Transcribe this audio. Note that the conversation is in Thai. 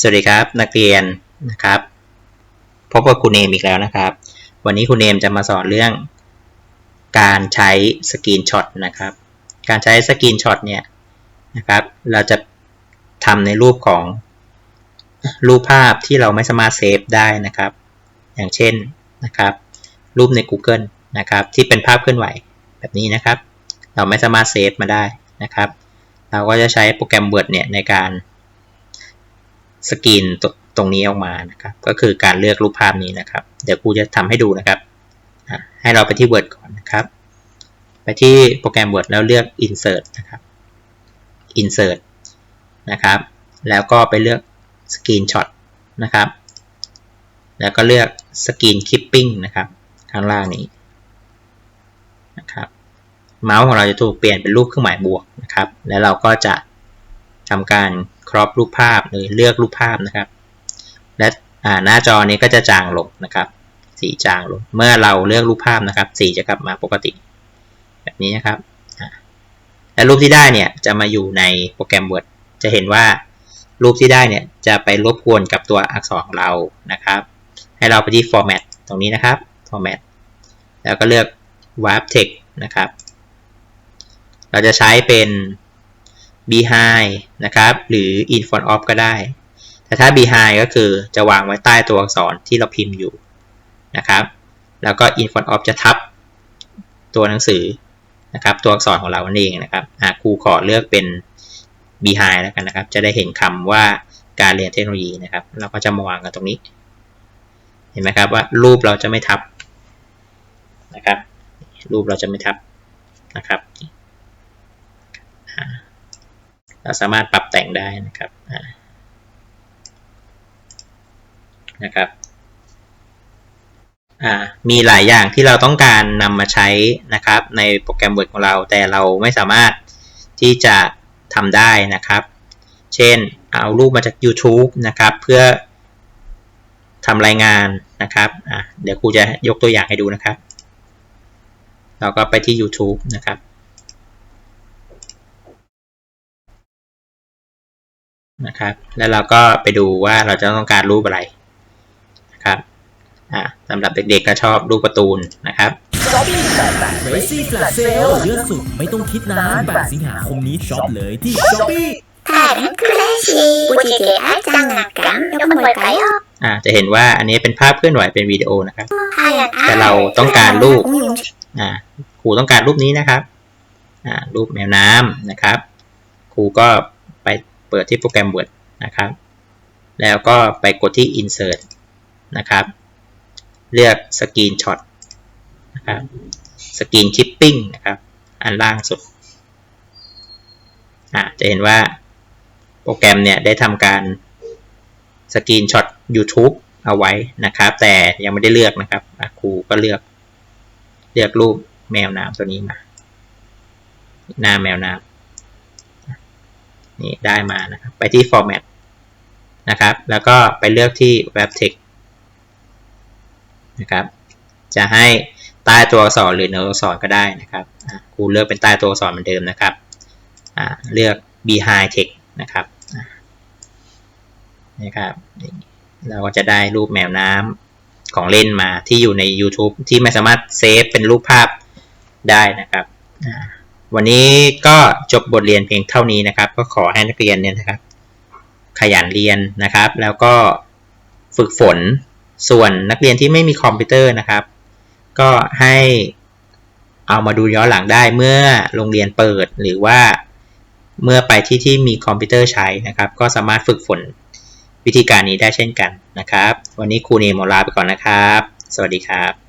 สวัสดีครับนักเรียนนะครับพบกับครูเนมอีกแล้วนะครับ วันนี้ครูเนมจะมาสอนเรื่อง การใช้สกรีนช็อตนะครับ การใช้สกรีนช็อตเนี่ยนะครับ เราจะทำในรูปของรูปภาพที่เราไม่สามารถเซฟได้นะครับ อย่างเช่นนะครับ รูปใน Google นะครับ ที่เป็นภาพเคลื่อนไหวแบบนี้นะครับ เราไม่สามารถเซฟมาได้นะครับ เราก็จะใช้โปรแกรม Word เนี่ยในการ สกรีนตตรงนี้ออกมานะครับ ก็คือการเลือกรูปภาพนี้นะครับ เดี๋ยวครูจะทำให้ดูนะครับ ให้เราไปที่ Word ก่อนนะครับ ไปที่โปรแกรม Word แล้วเลือก Insert นะครับ Insert นะครับ แล้วก็ไปเลือก Screenshot นะครับ แล้วก็เลือก Screen Clipping นะครับ ข้างล่างนี้นะครับ เมาส์ของเราจะถูกเปลี่ยนเป็นรูปเครื่องหมายบวกนะครับ แล้วเราก็จะทำการ ครอปรูปภาพหรือเลือกรูปภาพนะครับ และหน้าจอนี้ก็จะจางลงนะครับ สีจางลง เมื่อเราเลือกรูปภาพนะครับ สีจะกลับมาปกติ แบบนี้นะครับ และรูปที่ได้เนี่ยจะมาอยู่ในโปรแกรม Word จะเห็นว่ารูปที่ได้เนี่ยจะไปรบกวนกับตัวอักษรของเรานะครับ ให้เราไปที่ format ตรงนี้นะครับ format แล้วก็เลือก warp text นะครับ เราจะใช้เป็น behind นะครับ หรือ in front of ก็ได้ แต่ถ้า behind ก็คือจะวางไว้ใต้ตัวอักษรที่เราพิมพ์อยู่นะครับ แล้วก็ in front of จะทับตัวหนังสือนะครับ ตัวอักษรของเราเองนะครับครูขอเลือกเป็น behind แล้วกันนะครับ จะได้เห็นคำว่าการเรียนเทคโนโลยีนะครับ เราก็จะมาวางกันตรงนี้ เห็นไหมครับว่ารูปเราจะไม่ทับนะครับ รูปเราจะไม่ทับนะครับ เราสามารถปรับแต่งได้นะครับนะครับมีหลายอย่างที่เราต้องการนำมาใช้นะครับ ในโปรแกรม Word ของเรา แต่เราไม่สามารถที่จะทำได้นะครับ เช่นเอารูปมาจาก YouTube นะครับ เพื่อทำรายงานนะครับเดี๋ยวครูจะยกตัวอย่างให้ดูนะครับ เราก็ไปที่ YouTube นะครับ นะครับ แล้วเราก็ไปดูว่าเราจะต้องการรูปอะไรนะครับอ่าสำหรับเด็กๆก็ชอบรูปประตูนนะครับช็อป88 Crazy Flash อะสุดไม่ต้องคิดนาน8สิงหาคมนี้ช็อปเลยที่ช็อปปี้แถม Crazy บุจิเกะจังกันยกมวยไก่อ่าจะเห็นว่าอันนี้เป็นภาพเคลื่อนไหวเป็นวิดีโอนะครับ แต่เราต้องการรูปอ่าครูต้องการรูปนี้นะครับอ่ารูปแมวน้ำนะครับ ครูก็ ปเปิดที่โปรแกรม Word นะครับ แล้วก็ไปกดที่ Insert นะครับ เลือก Screenshot นะครับ Screen Clipping นะครับ อันล่างสุดอ่าจะเห็นว่าโปรแกรมเนี่ยได้ทำการสกรีนช็อต YouTube เอาไว้นะครับ แต่ยังไม่ได้เลือกนะครับครูก็เลือก เลือกรูปแมวน้ำตัวนี้มา หน้าแมวน้ำ นี่ได้มานะครับไปที่ format นะครับ แล้วก็ไปเลือกที่ web text นะครับ จะให้ใต้ตัวอักษรหรือเนื้ออักษรก็ได้นะครับครูเลือกเป็นใต้ตัวอักษรเหมือนเดิมนะครับเลือก behind text นะครับนะครับเราก็จะได้รูปแมวน้ำของเล่นมาที่อยู่ใน YouTube ที่ไม่สามารถเซฟเป็นรูปภาพได้นะครับ วันนี้ก็จบบทเรียนเพียงเท่านี้นะครับ ก็ขอให้นักเรียนเนี่ยนะครับ ขยันเรียนนะครับ แล้วก็ฝึกฝนส่วนนักเรียนที่ไม่มีคอมพิวเตอร์นะครับ ก็ให้เอามาดูย้อนหลังได้เมื่อโรงเรียนเปิดหรือว่าเมื่อไปที่ที่มีคอมพิวเตอร์ใช้นะครับ ก็สามารถฝึกฝนวิธีการนี้ได้เช่นกันนะครับ วันนี้ครูเนมลาไปก่อนนะครับ สวัสดีครับ